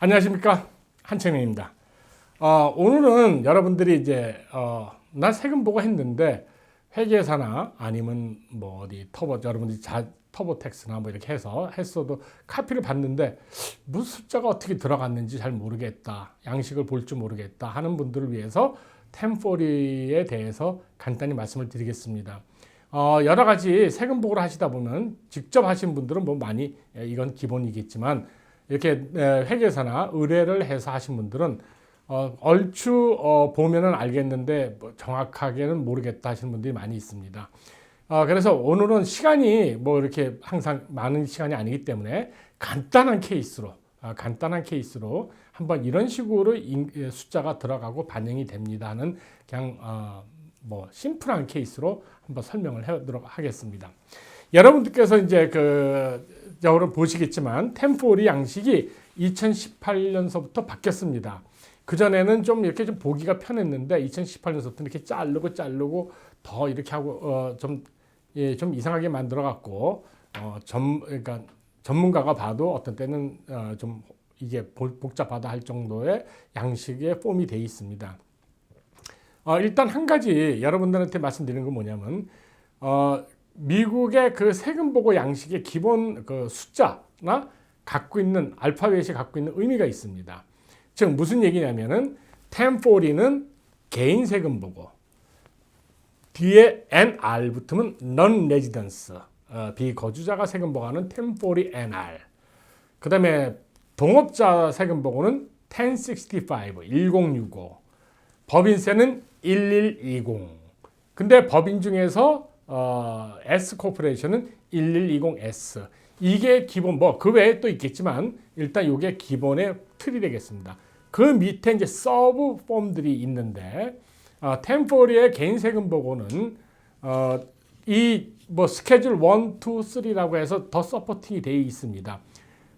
안녕하십니까 한채민입니다. 어, 오늘은 여러분들이 이제 어, 나 세금 보고 했는데 회계사나 아니면 뭐 어디 터보 여러분들이 자, 터보텍스나 뭐 이렇게 해서 했어도 카피를 봤는데 무슨 숫자가 어떻게 들어갔는지 잘 모르겠다 양식을 볼 줄 모르겠다 하는 분들을 위해서 템포리에 대해서 간단히 말씀을 드리겠습니다. 어, 여러 가지 세금 보고를 하시다 보면 직접 하신 분들은 뭐 많이 예, 이건 기본이겠지만 이렇게 에, 회계사나 의뢰를 해서 하신 분들은 어, 얼추 어, 보면은 알겠는데 뭐 정확하게는 모르겠다 하시는 분들이 많이 있습니다. 어, 그래서 오늘은 시간이 뭐 이렇게 항상 많은 시간이 아니기 때문에 간단한 케이스로 아, 간단한 케이스로 한번 이런 식으로 인, 예, 숫자가 들어가고 반영이 됩니다 하는 그냥 어, 뭐 심플한 케이스로 한번 설명을 해보도록 하겠습니다. 여러분들께서 이제 그 여러분 보시겠지만 템포리 양식이 2018년서부터 바뀌었습니다. 그 전에는 좀 이렇게 좀 보기가 편했는데 2018년서부터 이렇게 자르고 자르고 더 이렇게 하고 어좀 예, 좀 이상하게 만들어 갖고 어전 그러니까 전문가가 봐도 어떤 때는 어 좀 이게 복잡하다 할 정도의 양식의 폼이 돼 있습니다. 어, 일단 한 가지 여러분들한테 말씀드리는 건 뭐냐면 어, 미국의 그 세금 보고 양식의 기본 그 숫자나 갖고 있는 알파벳이 갖고 있는 의미가 있습니다. 즉 무슨 얘기냐면은 1040는 개인 세금 보고 뒤에 NR 붙으면 non-residence 어, 비거주자가 세금 보고하는 1040 NR 그 다음에 동업자 세금 보고는 1065 1065 법인세는 1120 근데 법인 중에서 어, S 코퍼레이션은 1120S 이게 기본 뭐 그 외에 또 있겠지만 일단 이게 기본의 틀이 되겠습니다. 그 밑에 이제 서브 폼들이 있는데 어, 템포리의 개인 세금 보고는 어, 이뭐 스케줄 1, 2, 3라고 해서 더 서포팅이 되어 있습니다.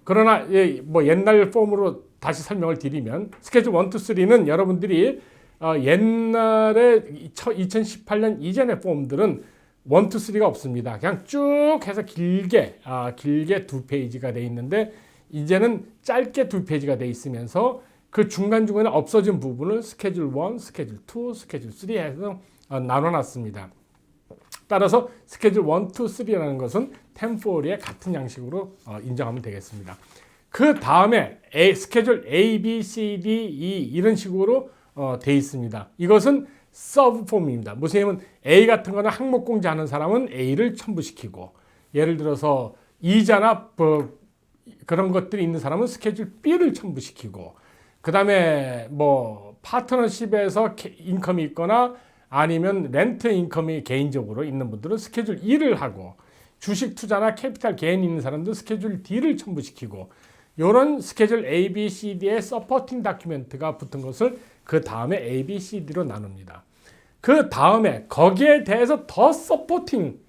그러나 예, 뭐 옛날 폼으로 다시 설명을 드리면 스케줄 1, 2, 3는 여러분들이 어, 옛날에 2018년 이전의 폼들은 1, 2, 3가 없습니다. 그냥 쭉 해서 길게 아, 길게 두 페이지가 돼 있는데 이제는 짧게 두 페이지가 돼 있으면서 그 중간 중간에 없어진 부분을 스케줄 1, 스케줄 2, 스케줄 3 해서 어, 나눠 놨습니다. 따라서 스케줄 1, 2, 3라는 것은 템포리의 같은 양식으로 어, 인정하면 되겠습니다. 그 다음에 스케줄 A, B, C, D, E 이런 식으로 어, 돼 있습니다. 이것은 서브 폼입니다. 무슨 A 같은 거는 항목 공제하는 사람은 A를 첨부시키고 예를 들어서 이자나 뭐 그런 것들이 있는 사람은 스케줄 B를 첨부시키고 그 다음에 뭐 파트너십에서 인컴이 있거나 아니면 렌트 인컴이 개인적으로 있는 분들은 스케줄 E를 하고 주식 투자나 캐피탈 개인 있는 사람들은 스케줄 D를 첨부시키고 이런 스케줄 A, B, C, D의 서포팅 다큐멘트가 붙은 것을 그 다음에 A, B, C, D로 나눕니다. 그 다음에 거기에 대해서 더 서포팅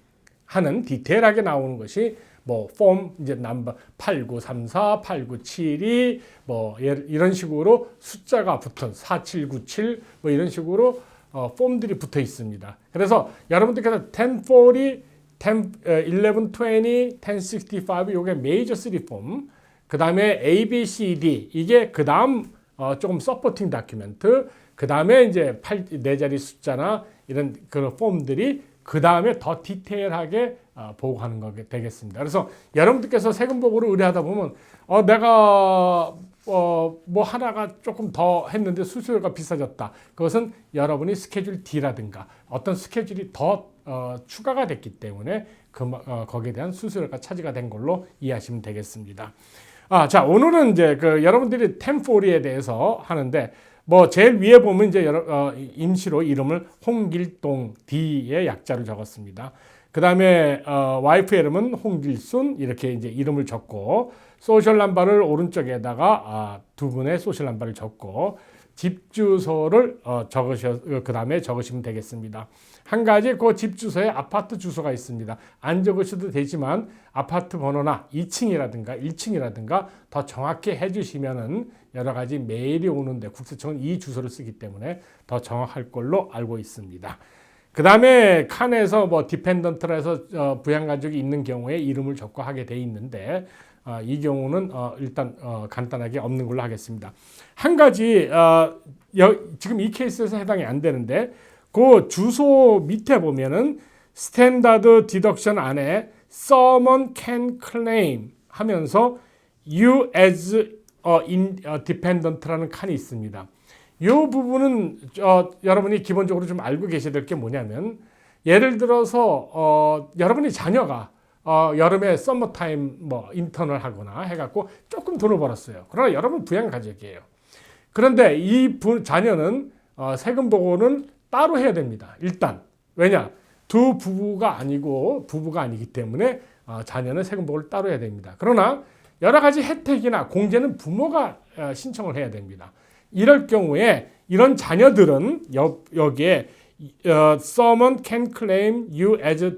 하는 디테일하게 나오는 것이 뭐 폼 이제 넘버 8934, 8972, 뭐 이런 식으로 숫자가 붙은 4797, 뭐 이런 식으로 어, 폼들이 붙어 있습니다. 그래서 여러분들께서 1040, 10, 1120, 1065 요게 메이저 3 폼, 그 다음에 A, B, C, D 이게 그 다음 어, 조금 서포팅 다큐멘트, 그 다음에 이제 8, 네 자리 숫자나 이런 그런 폼들이 그 다음에 더 디테일하게 어, 보고하는 거게 되겠습니다. 그래서 여러분들께서 세금 보고를 의뢰하다 보면 어, 내가 어, 뭐 하나가 조금 더 했는데 수수료가 비싸졌다. 그것은 여러분이 스케줄 D라든가 어떤 스케줄이 더 어, 추가가 됐기 때문에 그, 어, 거기에 대한 수수료가 차지가 된 걸로 이해하시면 되겠습니다. 아, 자, 오늘은 이제 그 여러분들이 템포리에 대해서 하는데 뭐 제일 위에 보면 이제 여러, 어, 임시로 이름을 홍길동 D의 약자를 적었습니다. 그 다음에 어, 와이프 이름은 홍길순 이렇게 이제 이름을 적고 소셜 남바를 오른쪽에다가 아, 두 분의 소셜 남바를 적고 집 주소를 어, 적으셔 그 다음에 적으시면 되겠습니다. 한 가지 그 집 주소에 아파트 주소가 있습니다. 안 적으셔도 되지만 아파트 번호나 2층이라든가 1층이라든가 더 정확히 해주시면은 여러 가지 메일이 오는데 국세청은 이 주소를 쓰기 때문에 더 정확할 걸로 알고 있습니다. 그 다음에 칸에서 뭐 디펜던트라서 어, 부양 가족이 있는 경우에 이름을 적고 하게 돼 있는데 어, 이 경우는 어, 일단 어, 간단하게 없는 걸로 하겠습니다. 한 가지 어, 여, 지금 이 케이스에서 해당이 안 되는데 그 주소 밑에 보면은 스탠다드 디덕션 안에 someone can claim 하면서 you as a in- a dependent라는 칸이 있습니다. 이 부분은 어, 여러분이 기본적으로 좀 알고 계셔야 될 게 뭐냐면 예를 들어서 어, 여러분이 자녀가 어, 여름에 썸머타임 뭐 인턴을 하거나 해갖고 조금 돈을 벌었어요. 그러나 여러분 부양 가족이에요. 그런데 이 부, 자녀는 어, 세금 보고는 따로 해야 됩니다. 일단 왜냐 두 부부가 아니고 부부가 아니기 때문에 어, 자녀는 세금 보고를 따로 해야 됩니다. 그러나 여러 가지 혜택이나 공제는 부모가 어, 신청을 해야 됩니다. 이럴 경우에 이런 자녀들은 여, 여기에 어, someone can claim you as a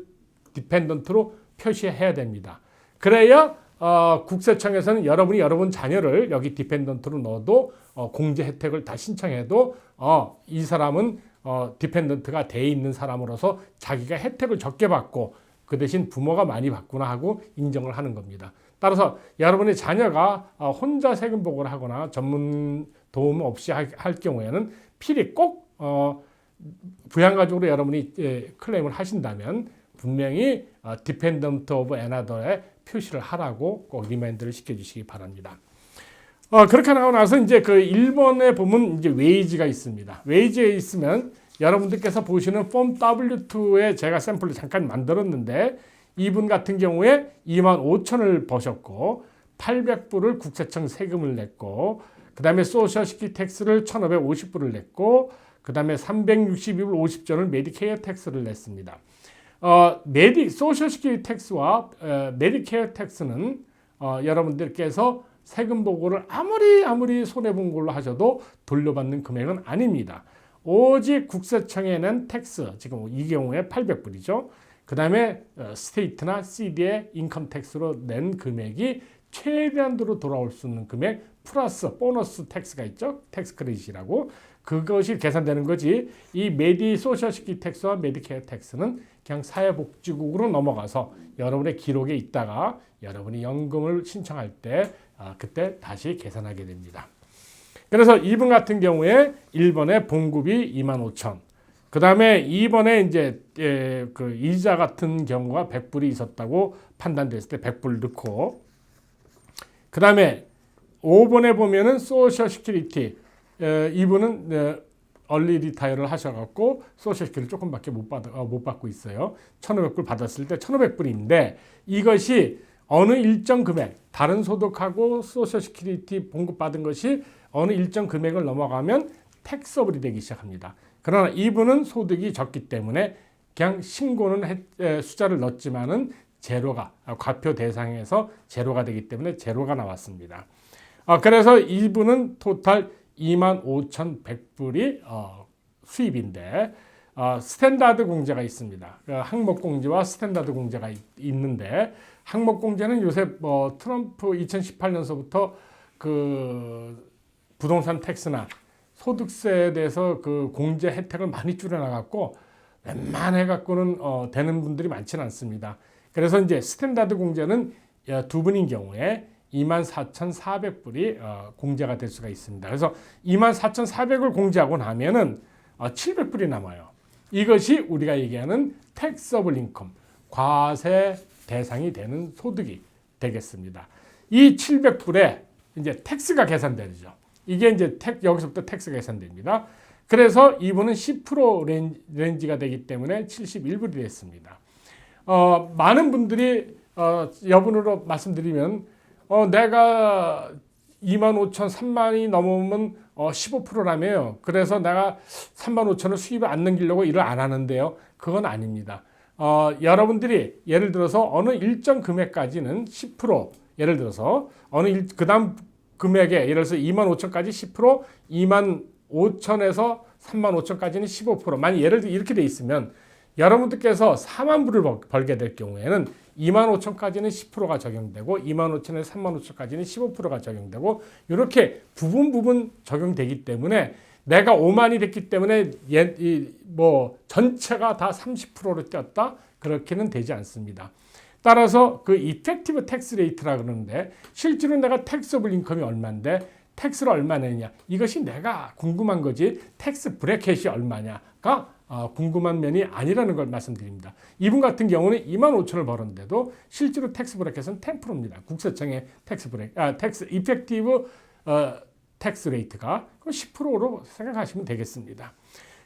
dependent로 표시해야 됩니다. 그래야 어, 국세청에서는 여러분이 여러분 자녀를 여기 디펜던트로 넣어도 어, 공제 혜택을 다 신청해도 어, 이 사람은 어, 디펜던트가 돼 있는 사람으로서 자기가 혜택을 적게 받고 그 대신 부모가 많이 받구나 하고 인정을 하는 겁니다. 따라서 여러분의 자녀가 어, 혼자 세금 보고를 하거나 전문 도움 없이 할, 할 경우에는 필히 꼭 어, 부양가족으로 여러분이 예, 클레임을 하신다면 분명히 어, dependent of another에 표시를 하라고 꼭 리마인드를 시켜주시기 바랍니다. 어, 그렇게 나고 나서 이제 그 1번에 보면 이제 웨이지가 있습니다. 웨이지에 있으면 여러분들께서 보시는 폼 W2에 제가 샘플을 잠깐 만들었는데 이분 같은 경우에 2만 5천을 버셨고 800불을 국세청 세금을 냈고 그 다음에 소셜시키 텍스를 1,550불을 냈고 그 다음에 362불 50전을 메디케어 텍스를 냈습니다. 어, 메디 소셜시키 텍스와 어, 메디케어 텍스는 어, 여러분들께서 세금 보고를 아무리 아무리 손해 본 걸로 하셔도 돌려받는 금액은 아닙니다. 오직 국세청에 낸 텍스 지금 이 경우에 800불이죠. 그 다음에 스테이트나 CD의 인컴 텍스로 낸 금액이 최대한도로 돌아올 수 있는 금액 플러스 보너스 텍스가 있죠. 텍스 크레딧이라고 그것이 계산되는 거지. 이 메디 소셜시키 텍스와 메디케어 텍스는 그냥 사회복지국으로 넘어가서 여러분의 기록에 있다가 여러분이 연금을 신청할 때 아, 그때 다시 계산하게 됩니다. 그래서 2번 같은 경우에 1번에 봉급이 2만 5천. 그 다음에 2번에 이제 예, 그 이자 같은 경우가 100불이 있었다고 판단됐을 때 100불 넣고 그 다음에 5번에 보면은 소셜 시큐리티 에, 이분은 에, 얼리 리타이어를 하셔갖고 소셜 시큐리티 조금밖에 못, 받, 어, 못 받고 있어요. 1,500불 받았을 때 1,500불인데 이것이 어느 일정 금액 다른 소득하고 소셜 시큐리티 봉급 받은 것이 어느 일정 금액을 넘어가면 텍서블이 되기 시작합니다. 그러나 이분은 소득이 적기 때문에 그냥 신고는 해, 에, 숫자를 넣었지만은 제로가 아, 과표 대상에서 제로가 되기 때문에 제로가 나왔습니다. 아, 그래서 이분은 토탈 25,100불이 어, 수입인데 어, 스탠다드 공제가 있습니다. 그 항목 공제와 스탠다드 공제가 있, 있는데 항목 공제는 요새 뭐 트럼프 2018년서부터 그 부동산 텍스나 소득세에 대해서 그 공제 혜택을 많이 줄여나갔고 웬만해 갖고는 어, 되는 분들이 많지는 않습니다. 그래서 이제 스탠다드 공제는 두 분인 경우에 24,400불이 어, 공제가 될 수가 있습니다. 그래서 24,400을 공제하고 나면은 어, 700불이 남아요. 이것이 우리가 얘기하는 텍서블 인컴, 과세 대상이 되는 소득이 되겠습니다. 이 700불에 이제 텍스가 계산되죠. 이게 이제 텍, 여기서부터 텍스가 계산됩니다. 그래서 이분은 10% 렌지가 되기 때문에 71불이 됐습니다. 어, 많은 분들이 어, 여분으로 말씀드리면 어, 내가 2만 5천, 3만이 넘으면 어, 15%라며요. 그래서 내가 3만 5천을 수입을 안 넘기려고 일을 안 하는데요. 그건 아닙니다. 어, 여러분들이 예를 들어서 어느 일정 금액까지는 10% 예를 들어서 어느 일, 그다음 금액에 예를 들어서 2만 5천까지 10% 2만 5천에서 3만 5천까지는 15% 만약 예를 들어 이렇게 돼 있으면 여러분들께서 4만 불을 벌게 될 경우에는 2만 5천까지는 10%가 적용되고 2만 5천에서 3만 5천까지는 15%가 적용되고 이렇게 부분 부분 적용되기 때문에 내가 5만이 됐기 때문에 예, 이, 뭐 전체가 다 30%로 뛰었다 그렇게는 되지 않습니다. 따라서 그 이펙티브 텍스 레이트라 그러는데 실제로 내가 텍스 오브 인컴이 얼마인데 텍스를 얼마 내냐 이것이 내가 궁금한 거지 텍스 브레켓이 얼마냐가 어, 궁금한 면이 아니라는 걸 말씀드립니다. 이분 같은 경우는 2만 5천을 벌었는데도 실제로 텍스 브레켓은 10%입니다. 국세청의 텍스 브레 아 텍스 이펙티브 어, 텍스 레이트가 10%로 생각하시면 되겠습니다.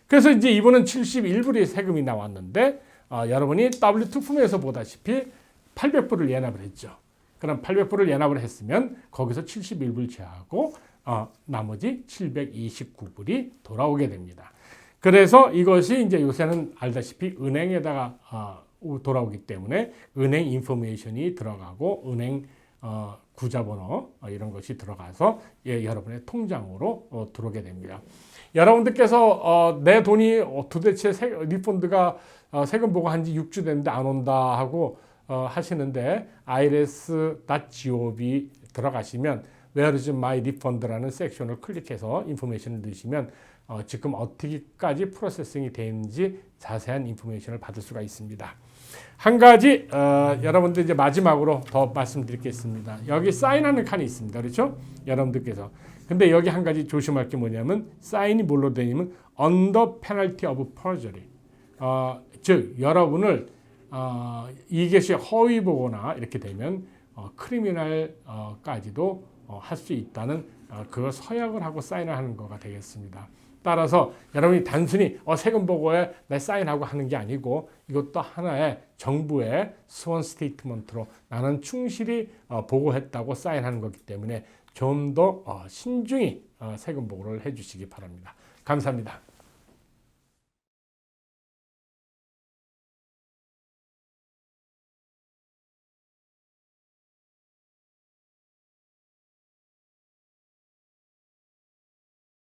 그래서 이제 이분은 71불의 세금이 나왔는데 어, 여러분이 W2 품에서 보다시피 800불을 예납을 했죠. 그럼 800불을 예납을 했으면 거기서 71불 제하고 어, 나머지 729불이 돌아오게 됩니다. 그래서 이것이 이제 요새는 알다시피 은행에다가 어, 돌아오기 때문에 은행 인포메이션이 들어가고 은행 어, 구자번호 어, 이런 것이 들어가서 예, 여러분의 통장으로 어, 들어오게 됩니다. 여러분들께서 어, 내 돈이 어, 도대체 세, 리펀드가 어, 세금 보고 한 지 6주 됐는데 안 온다 하고 어, 하시는데 irs.gov 들어가시면 Where is my refund라는 섹션을 클릭해서 인포메이션을 넣으시면 어, 지금 어떻게까지 프로세싱이 되는지 자세한 인포메이션을 받을 수가 있습니다. 한 가지 어, 여러분들 이제 마지막으로 더 말씀드리겠습니다. 여기 사인하는 칸이 있습니다. 그렇죠? 여러분들께서 근데 여기 한 가지 조심할 게 뭐냐면 사인이 뭘로 되냐면 under penalty of perjury. 어, 즉 여러분을 어, 이것이 허위 보거나 이렇게 되면 어, 크리미널까지도 어, 할수 있다는 어, 그걸 서약을 하고 사인을 하는 거가 되겠습니다. 따라서 여러분이 단순히 어, 세금 보고에 내 사인하고 하는 게 아니고 이것도 하나의 정부의 스원 스테이트먼트로 나는 충실히 어, 보고했다고 사인하는 거기 때문에 좀더 어, 신중히 어, 세금 보고를 해주시기 바랍니다. 감사합니다.